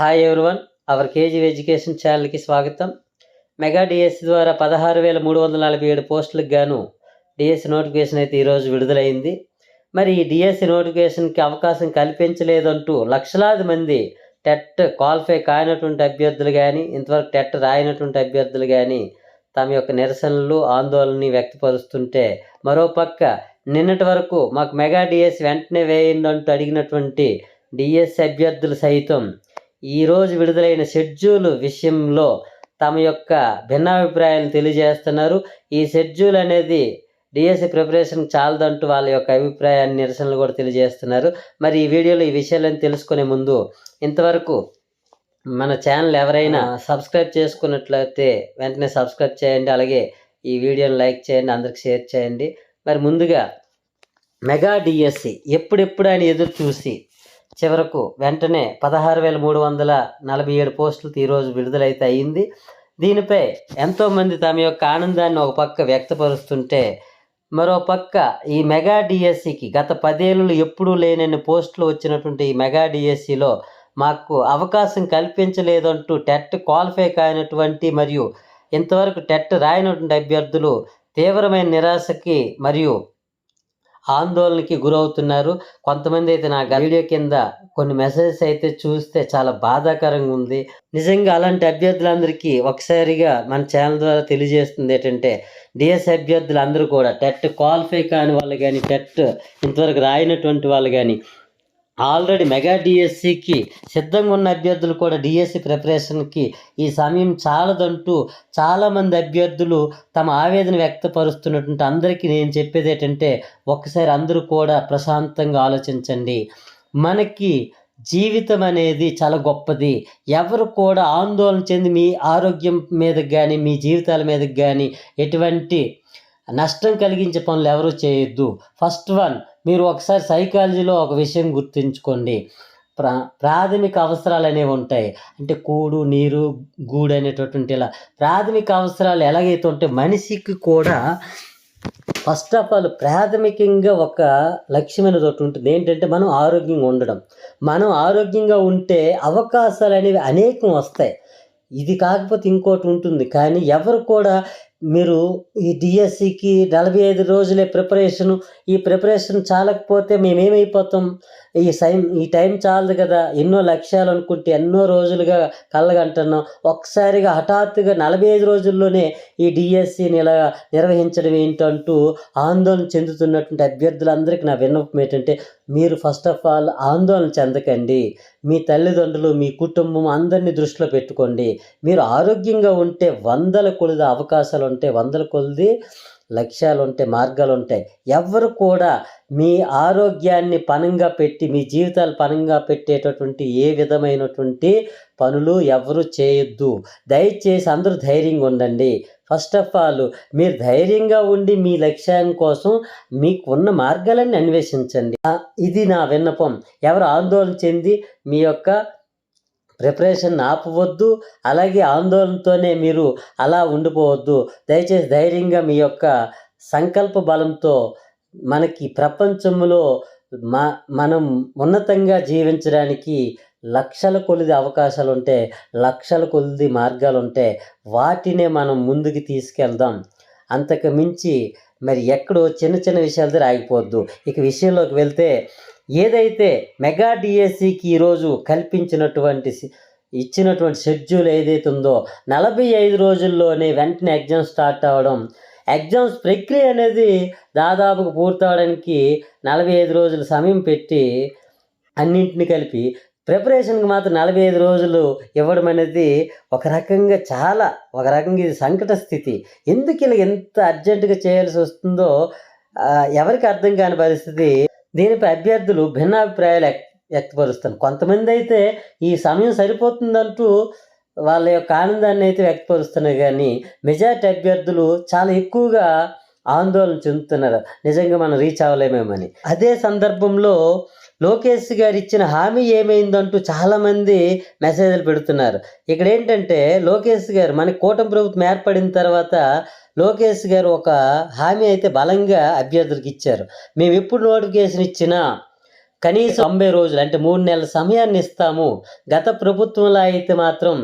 Hi everyone our KG education ఛానల్కి స్వాగతం. Mega DSC ద్వారా పదహారు వేల మూడు వందల నలభై ఏడు పోస్టులకు గాను డిఎస్సి నోటిఫికేషన్ అయితే ఈరోజు విడుదలైంది. మరి ఈ డిఎస్సి నోటిఫికేషన్కి అవకాశం కల్పించలేదంటూ లక్షలాది మంది టెట్ క్వాలిఫై కానటువంటి అభ్యర్థులు కానీ ఇంతవరకు టెట్ రాయనటువంటి అభ్యర్థులు కానీ తమ యొక్క నిరసనలు ఆందోళనని వ్యక్తపరుస్తుంటే మరోపక్క నిన్నటి వరకు మాకు మెగా డిఎస్ వెంటనే వేయండి అంటూ అడిగినటువంటి డిఎస్ అభ్యర్థులు సైతం ఈరోజు విడుదలైన షెడ్యూల్ విషయంలో తమ యొక్క భిన్నాభిప్రాయాలను తెలియజేస్తున్నారు. ఈ షెడ్యూల్ అనేది డిఎస్సి ప్రిపరేషన్ చాలదంటూ వాళ్ళ యొక్క అభిప్రాయాన్ని నిరసనలు కూడా తెలియజేస్తున్నారు. మరి ఈ వీడియోలో ఈ విషయాలను తెలుసుకునే ముందు ఇంతవరకు మన ఛానల్ ఎవరైనా సబ్స్క్రైబ్ చేసుకున్నట్లయితే వెంటనే సబ్స్క్రైబ్ చేయండి. అలాగే ఈ వీడియోని లైక్ చేయండి. అందరికి షేర్ చేయండి. మరి ముందుగా మెగా డిఎస్సి ఎప్పుడెప్పుడు అని ఎదురు చూసి చివరకు వెంటనే పదహారు వేల మూడు వందల నలభై ఏడు పోస్టులు ఈరోజు విడుదలైతే అయింది. దీనిపై ఎంతోమంది తమ యొక్క ఆనందాన్ని ఒక పక్క వ్యక్తపరుస్తుంటే మరో పక్క ఈ మెగా డిఎస్సికి గత పదేళ్ళు ఎప్పుడూ లేనన్ని పోస్టులు వచ్చినటువంటి ఈ మెగా డిఎస్సిలో మాకు అవకాశం కల్పించలేదంటూ టెట్ క్వాలిఫై కానటువంటి మరియు ఇంతవరకు టెట్ రాయనటువంటి అభ్యర్థులు తీవ్రమైన నిరాశకి మరియు ఆందోళనకి గురవుతున్నారు. కొంతమంది అయితే నా వీడియో కింద కొన్ని మెసేజెస్ అయితే చూస్తే చాలా బాధాకరంగా ఉంది. నిజంగా అలాంటి అభ్యర్థులందరికీ ఒకసారిగా మన ఛానల్ ద్వారా తెలియజేస్తుంది ఏంటంటే డిఎస్ అభ్యర్థులు అందరూ కూడా టెట్ క్వాలిఫై కాని వాళ్ళు కానీ టెట్ ఇంతవరకు రాయినటువంటి వాళ్ళు కానీ ఆల్రెడీ మెగా డిఎస్సికి సిద్ధంగా ఉన్న అభ్యర్థులు కూడా డిఎస్సి ప్రిపరేషన్కి ఈ సమయం చాలదంటూ చాలామంది అభ్యర్థులు తమ ఆవేదన వ్యక్తపరుస్తున్నటువంటి అందరికీ నేను చెప్పేది ఏంటంటే ఒక్కసారి అందరూ కూడా ప్రశాంతంగా ఆలోచించండి. మనకి జీవితం అనేది చాలా గొప్పది. ఎవరు కూడా ఆందోళన చెంది మీ ఆరోగ్యం మీదకి కానీ మీ జీవితాల మీదకి కానీ ఎటువంటి నష్టం కలిగించే పనులు ఎవరు చేయొద్దు. ఫస్ట్ వన్ మీరు ఒకసారి సైకాలజీలో ఒక విషయం గుర్తుంచుకోండి. ప్రా ప్రాథమిక అవసరాలు అనేవి ఉంటాయి. అంటే కూడు నీరు గూడు అనేటటువంటి ఇలా. ప్రాథమిక అవసరాలు ఎలాగైతే ఉంటే మనిషికి కూడా ఫస్ట్ ఆఫ్ ఆల్ ప్రాథమికంగా ఒక లక్ష్యం అనేది ఒకటి ఉంటుంది. ఏంటంటే మనం ఆరోగ్యంగా ఉండడం. మనం ఆరోగ్యంగా ఉంటే అవకాశాలు అనేవి అనేకం వస్తాయి. ఇది కాకపోతే ఇంకోటి ఉంటుంది. కానీ ఎవరు కూడా మీరు ఈ డిఎస్సికి నలభై ఐదు రోజులే ప్రిపరేషను ఈ ప్రిపరేషన్ చాలకపోతే మేమేమైపోతాం? ఈ టైం ఈ టైం చాలదు కదా. ఎన్నో లక్ష్యాలు అనుకుంటే ఎన్నో రోజులుగా కళ్ళగంటున్నాం. ఒక్కసారిగా హఠాత్తుగా నలభై ఐదు రోజుల్లోనే ఈ డిఎస్సిని ఇలా నిర్వహించడం ఏంటంటూ ఆందోళన చెందుతున్నటువంటి అభ్యర్థులందరికీ నా విన్నపం ఏంటంటే మీరు ఫస్ట్ ఆఫ్ ఆల్ ఆందోళన చెందకండి. మీ తల్లిదండ్రులు మీ కుటుంబం అందరినీ దృష్టిలో పెట్టుకోండి. మీరు ఆరోగ్యంగా ఉంటే వందల కొలది అవకాశాలు ఉంటాయి వందల కొలది లక్ష్యాలు ఉంటాయి మార్గాలు ఉంటాయి ఎవరు కూడా మీ ఆరోగ్యాన్ని పనంగా పెట్టి మీ జీవితాలు పనంగా పెట్టేటటువంటి ఏ విధమైనటువంటి పనులు ఎవరు చేయొద్దు. దయచేసి అందరూ ధైర్యంగా ఉండండి. ఫస్ట్ ఆఫ్ ఆల్ మీరు ధైర్యంగా ఉండి మీ లక్ష్యం కోసం మీకు ఉన్న మార్గాలన్నీ అన్వేషించండి. ఇది నా విన్నపం. ఎవరు ఆందోళన చెంది మీ యొక్క ప్రిపరేషన్ ఆపవద్దు అలాగే ఆందోళనతోనే మీరు అలా ఉండిపోవద్దు. దయచేసి ధైర్యంగా మీ యొక్క సంకల్ప బలంతో మనకి ప్రపంచంలో మా మనం ఉన్నతంగా జీవించడానికి లక్షల కొలిది అవకాశాలు ఉంటే లక్షల కొలిది మార్గాలు ఉంటే వాటినే మనం ముందుకు తీసుకెళ్దాం. అంతకు మించి మరి ఎక్కడో చిన్న చిన్న విషయాలతో ఆగిపోవద్దు. ఇక విషయంలోకి వెళ్తే ఏదైతే మెగా డిఎస్సికి ఈరోజు కల్పించినటువంటి ఇచ్చినటువంటి షెడ్యూల్ ఏదైతే ఉందో నలభై ఐదు రోజుల్లోనే వెంటనే ఎగ్జామ్ స్టార్ట్ అవ్వడం ఎగ్జామ్స్ ప్రక్రియ అనేది దాదాపుకు పూర్తవడానికి నలభై ఐదు రోజులు సమయం పెట్టి అన్నింటిని కలిపి ప్రిపరేషన్కి మాత్రం నలభై ఐదు రోజులు ఇవ్వడం అనేది ఒక రకంగా చాలా ఒక రకంగా ఇది సంకట స్థితి. ఎందుకు ఇలా ఎంత అర్జెంటుగా చేయాల్సి వస్తుందో ఎవరికి అర్థం కాని పరిస్థితి దీనిపై అభ్యర్థులు భిన్నాభిప్రాయాలు వ్యక్తపరుస్తారు. కొంతమంది అయితే ఈ సమయం సరిపోతుందంటూ వాళ్ళ యొక్క ఆనందాన్ని అయితే వ్యక్తపరుస్తున్నారు కానీ మెజార్టీ అభ్యర్థులు చాలా ఎక్కువగా ఆందోళన చెందుతున్నారు. నిజంగా మనం రీచ్ అవ్వలేమేమని. అదే సందర్భంలో లోకేష్ గారు ఇచ్చిన హామీ ఏమైందంటూ చాలామంది మెసేజ్లు పెడుతున్నారు. ఇక్కడ ఏంటంటే లోకేష్ గారు మన కూటమి ప్రభుత్వం ఏర్పడిన తర్వాత లోకేష్ గారు ఒక హామీ అయితే బలంగా అభ్యర్థులకు ఇచ్చారు. మేము ఎప్పుడు నోటిఫికేషన్ ఇచ్చినా కనీసం తొంభై రోజులు అంటే మూడు నెలల సమయాన్ని ఇస్తాము. గత ప్రభుత్వంలో అయితే మాత్రం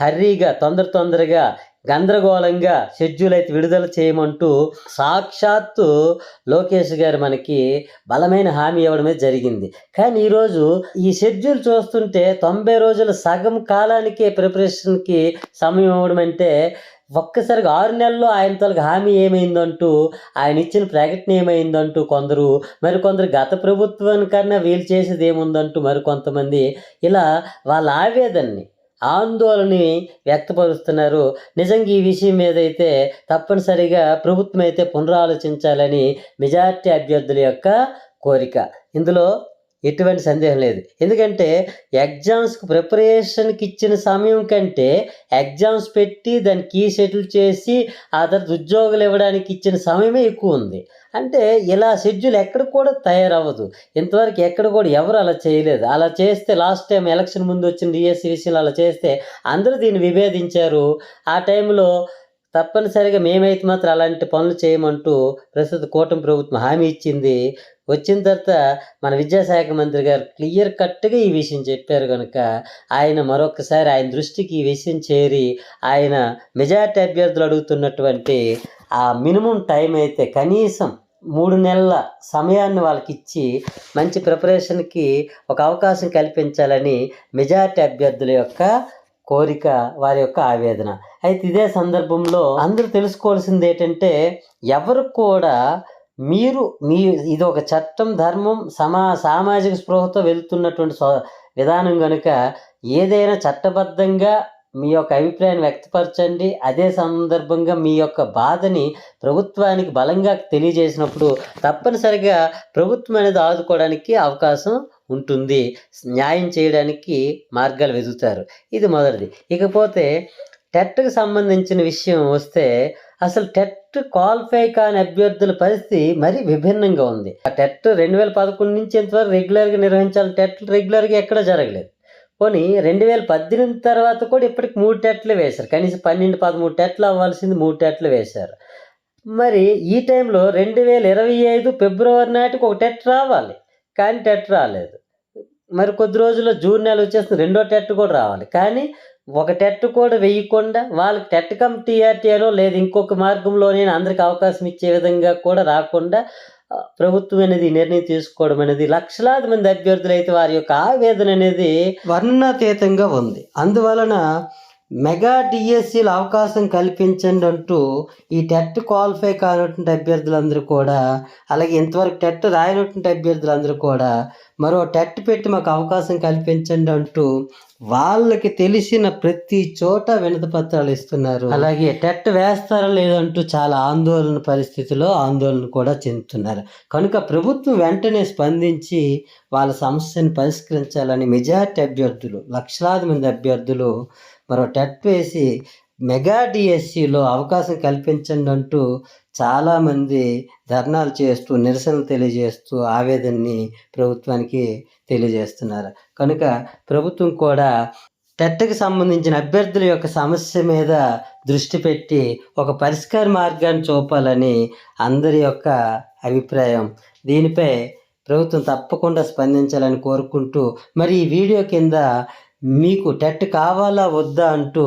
హర్రీగా తొందర తొందరగా గందరగోళంగా షెడ్యూల్ అయితే విడుదల చేయమంటూ సాక్షాత్తు లోకేష్ గారు మనకి బలమైన హామీ ఇవ్వడమే జరిగింది. కానీ ఈరోజు ఈ షెడ్యూల్ చూస్తుంటే తొంభై రోజుల సగం కాలానికే ప్రిపరేషన్కి సమయం ఇవ్వడం అంటే ఒక్కసారిగా ఆరు నెలల్లో ఆయన తొలగి హామీ ఏమైందంటూ ఆయన ఇచ్చిన ప్రకటన ఏమైందంటూ కొందరు మరి కొందరు గత ప్రభుత్వానికన్నా వీలు చేసేది ఏముందంటూ మరి కొంతమంది ఇలా వాళ్ళ ఆవేదనని ఆందోళనని వ్యక్తపరుస్తున్నారు. నిజంగా ఈ విషయం మీద అయితే తప్పనిసరిగా ప్రభుత్వం అయితే పునరాలోచించాలని మెజార్టీ అభ్యర్థుల యొక్క కోరిక. ఇందులో ఎటువంటి సందేహం లేదు. ఎందుకంటే ఎగ్జామ్స్కి ప్రిపరేషన్కి ఇచ్చిన సమయం కంటే ఎగ్జామ్స్ పెట్టి దాన్ని కీ షెడ్యూల్ చేసి ఆ తర్వాత ఉద్యోగులు ఇవ్వడానికి ఇచ్చిన సమయమే ఎక్కువ ఉంది. అంటే ఇలా షెడ్యూల్ ఎక్కడ కూడా తయారవ్వదు. ఇంతవరకు ఎక్కడ కూడా ఎవరు అలా చేయలేదు. అలా చేస్తే లాస్ట్ టైం ఎలక్షన్ ముందు వచ్చిన డిఎస్సి విషయంలో అలా చేస్తే అందరూ దీన్ని విభేదించారు. ఆ టైంలో తప్పనిసరిగా మేమైతే మాత్రం అలాంటి పనులు చేయమంటూ ప్రస్తుత కూటమి ప్రభుత్వం హామీ ఇచ్చింది. వచ్చిన తర్వాత మన విద్యాశాఖ మంత్రి గారు క్లియర్ కట్గా ఈ విషయం చెప్పారు కనుక ఆయన మరొకసారి ఆయన దృష్టికి ఈ విషయం చేరి ఆయన మెజార్టీ అభ్యర్థులు అడుగుతున్నటువంటి ఆ మినిమం టైం అయితే కనీసం మూడు నెలల సమయాన్ని వాళ్ళకి ఇచ్చి మంచి ప్రిపరేషన్కి ఒక అవకాశం కల్పించాలని మెజార్టీ అభ్యర్థుల యొక్క కోరిక వారి యొక్క ఆవేదన. అయితే ఇదే సందర్భంలో అందరూ తెలుసుకోవాల్సింది ఏంటంటే ఎవరు కూడా మీరు మీ ఇది ఒక చట్టం ధర్మం సమా సామాజిక స్పృహతో వెళ్తున్నటువంటి విధానం కనుక ఏదైనా చట్టబద్ధంగా మీ యొక్క అభిప్రాయాన్ని వ్యక్తపరచండి. అదే సందర్భంగా మీ యొక్క బాధని ప్రభుత్వానికి బలంగా తెలియజేసినప్పుడు తప్పనిసరిగా ప్రభుత్వం అనేది ఆదుకోవడానికి అవకాశం ఉంటుంది. న్యాయం చేయడానికి మార్గాలు వెతుకుతారు. ఇది మొదటిది. ఇకపోతే టెట్కి సంబంధించిన విషయం వస్తే అసలు టెట్ క్వాలిఫై కాని అభ్యర్థుల పరిస్థితి మరీ విభిన్నంగా ఉంది. ఆ టెట్ రెండు వేల పదకొండు నుంచి ఇంతవరకు రెగ్యులర్గా నిర్వహించాలి టెట్ రెగ్యులర్గా ఎక్కడ జరగలేదు. పోనీ రెండు వేల పద్దెనిమిది తర్వాత కూడా ఇప్పటికి మూడు టెట్లు వేశారు. కనీసం పన్నెండు పదమూడు టెట్లు అవ్వాల్సింది మూడు టెట్లు వేశారు. మరి ఈ టైంలో రెండు వేల ఇరవై ఐదు ఫిబ్రవరి నాటికి ఒక టెట్ రావాలి. కానీ టెట్ రాలేదు. మరి కొద్ది రోజుల్లో జూన్ నెల వచ్చేస్తుంది. రెండో టెట్ కూడా రావాలి. కానీ ఒక టెట్ కూడా వేయకుండా వాళ్ళకి టెట్ కమ్ టీఆర్టీ లేదు ఇంకొక మార్గంలోనే అందరికి అవకాశం ఇచ్చే విధంగా కూడా రాకుండా ప్రభుత్వం అనేది నిర్ణయం తీసుకోవడం అనేది లక్షలాది మంది అభ్యర్థులు అయితే వారి యొక్క ఆవేదన అనేది వర్ణాతీతంగా ఉంది. అందువలన మెగా డిఎస్సీల అవకాశం కల్పించండి అంటూ ఈ టెట్ క్వాలిఫై కానటువంటి అభ్యర్థులందరూ కూడా అలాగే ఇంతవరకు టెట్ రాయనటువంటి అభ్యర్థులందరూ కూడా మరో టెట్ పెట్టి మాకు అవకాశం కల్పించండి అంటూ వాళ్ళకి తెలిసిన ప్రతి చోట వినతి పత్రాలు ఇస్తున్నారు. అలాగే టెట్ వేస్తారా లేదంటూ చాలా ఆందోళన పరిస్థితిలో ఆందోళన కూడా చెందుతున్నారు. కనుక ప్రభుత్వం వెంటనే స్పందించి వాళ్ళ సమస్యను పరిష్కరించాలని మెజార్టీ అభ్యర్థులు లక్షలాది మంది అభ్యర్థులు మరో టెట్ వేసి మెగా డిఎస్సిలో అవకాశం కల్పించండి అంటూ చాలామంది ధర్నాలు చేస్తూ నిరసనలు తెలియజేస్తూ ఆవేదనని ప్రభుత్వానికి తెలియజేస్తున్నారు. కనుక ప్రభుత్వం కూడా టెట్కి సంబంధించిన అభ్యర్థుల యొక్క సమస్య మీద దృష్టి పెట్టి ఒక పరిష్కార మార్గాన్ని చూపాలని అందరి యొక్క అభిప్రాయం. దీనిపై ప్రభుత్వం తప్పకుండా స్పందించాలని కోరుకుంటూ మరి ఈ వీడియో కింద మీకు టెట్ కావాలా వద్దా అంటూ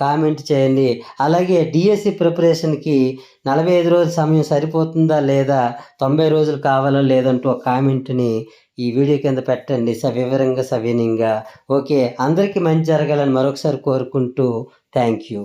కామెంట్ చేయండి. అలాగే డిఎస్సి ప్రిపరేషన్కి నలభై ఐదు రోజుల సమయం సరిపోతుందా లేదా తొంభై రోజులు కావాలా లేదంటూ ఒక కామెంట్ని ఈ వీడియో కింద పెట్టండి సవివరంగా సవినీయంగా. ఓకే అందరికీ మంచి జరగాలని మరొకసారి కోరుకుంటూ థ్యాంక్ యూ